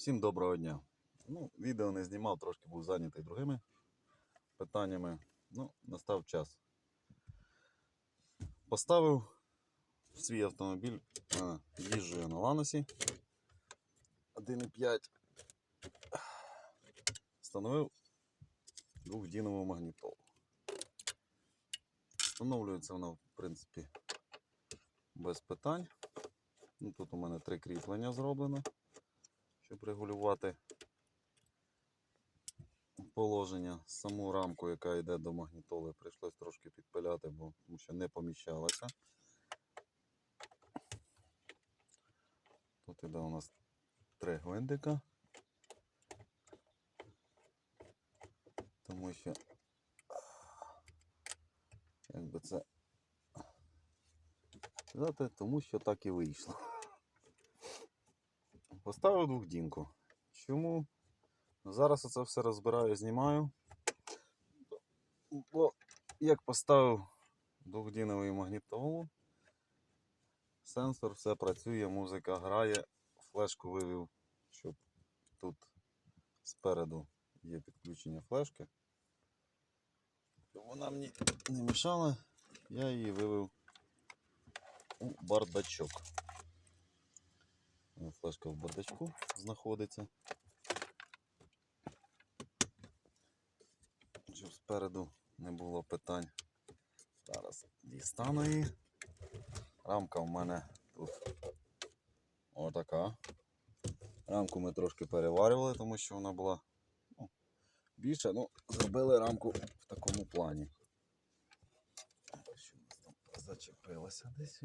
Всім доброго дня. Ну, відео не знімав, трошки був зайнятий другими питаннями. Ну, настав час. Поставив свій автомобіль, а, їжджу я на Ланосі 1,5. Встановив двохдінову магнітолу. Встановлюється вона, в принципі, без питань. Ну, тут у мене три кріплення зроблено щоб регулювати положення. Саму рамку, яка йде до магнітоли, прийшлось трошки підпиляти, бо тому що не поміщалася. Тут іде у нас три гвинтика. Тому що як би це тому що так і вийшло. Поставив двохдінку. Чому? Зараз оце все розбираю, знімаю. Бо як поставив двохдіновий магнітолу, сенсор все працює, музика грає, флешку вивів, щоб тут спереду є підключення флешки. Вона мені не мішала, я її вивів у бардачок. Флешка в бардачку знаходиться. Щоб спереду не було питань. Зараз дістану її. Рамка в мене тут отака. Рамку ми трошки переварювали, тому що вона була ну, більша. Ну, зробили рамку в такому плані. Що у нас там зачепилося десь?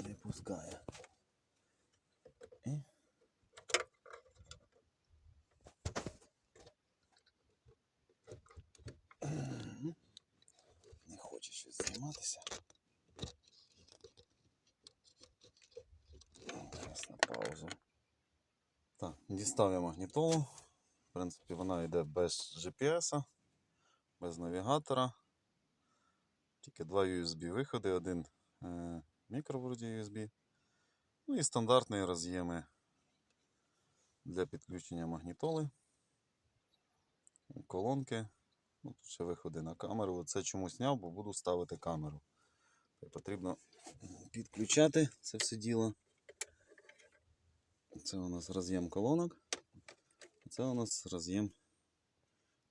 Не пускає. І... Мгм. Не хоче щось. Зараз на паузу. Так, дістав я магнітолу. В принципі, вона йде без GPS, без навігатора. Тільки два USB виходи, один е, мікро вроді USB. Ну і стандартні роз'єми для підключення магнітоли, колонки. Ну, тут ще виходи на камеру. Це чомусь зняв, бо буду ставити камеру. Потрібно підключати це все діло. Це у нас роз'єм колонок. Це у нас роз'єм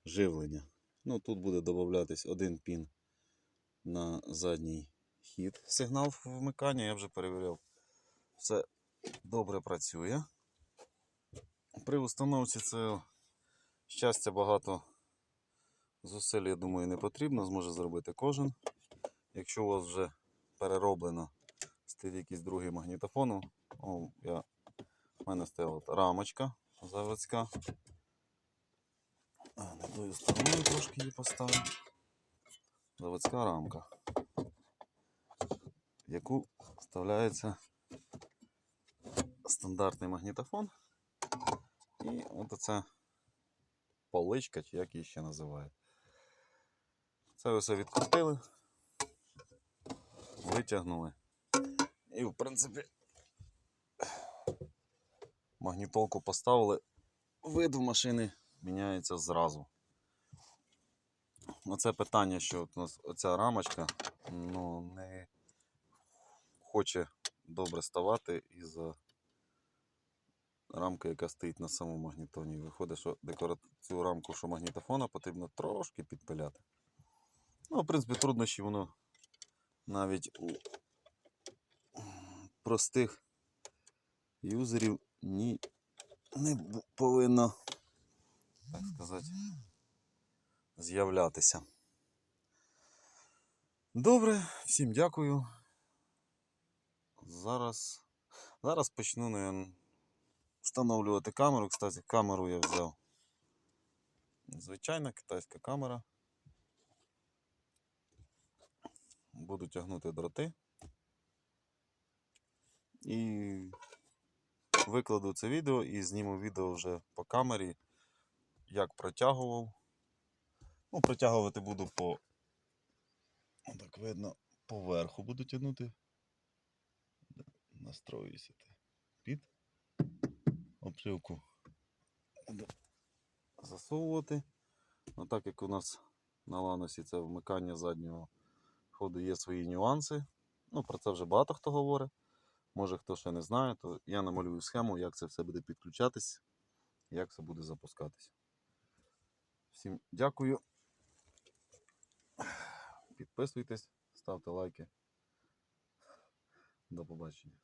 живлення. Ну, тут буде додатись один пін на задній хід. Сигнал вмикання я вже перевіряв. Все добре працює. При установці це щастя багато зусиль, я думаю, не потрібно, зможе зробити кожен. Якщо у вас вже перероблено стоїть якийсь другий магнітофон, о, в мене стояла рамочка заводська. А, не тою стороною трошки її поставив. Заводська рамка, в яку вставляється стандартний магнітофон. І от оця поличка, чи як її ще називають. Це все відкрутили, витягнули. І в принципі магнітолку поставили, вид в машини міняється зразу. Оце питання, що у нас оця рамочка ну, не хоче добре ставати із-за рамки, яка стоїть на самому магнітоні. Виходить, що декора... цю рамку, що магнітофона, потрібно трошки підпиляти. Ну, в принципі, труднощі воно навіть у простих юзерів ні не повинно, так сказати, з'являтися. Добре, всім дякую. Зараз, зараз почну наверно, встановлювати камеру. Кстати, камеру я взяв. Звичайна китайська камера. Буду тягнути дроти. І викладу це відео і зніму відео вже по камері, як протягував. Ну, протягувати буду по. Так видно, поверху буду тягнути. Настроюся під шлівку буду засовувати. Ну, так як у нас на ланосі це вмикання заднього ходу є свої нюанси. Ну, про це вже багато хто говорить. Може хто ще не знає, то я намалюю схему, як це все буде підключатись, як це буде запускатись. Всім дякую. Підписуйтесь, ставте лайки. До побачення.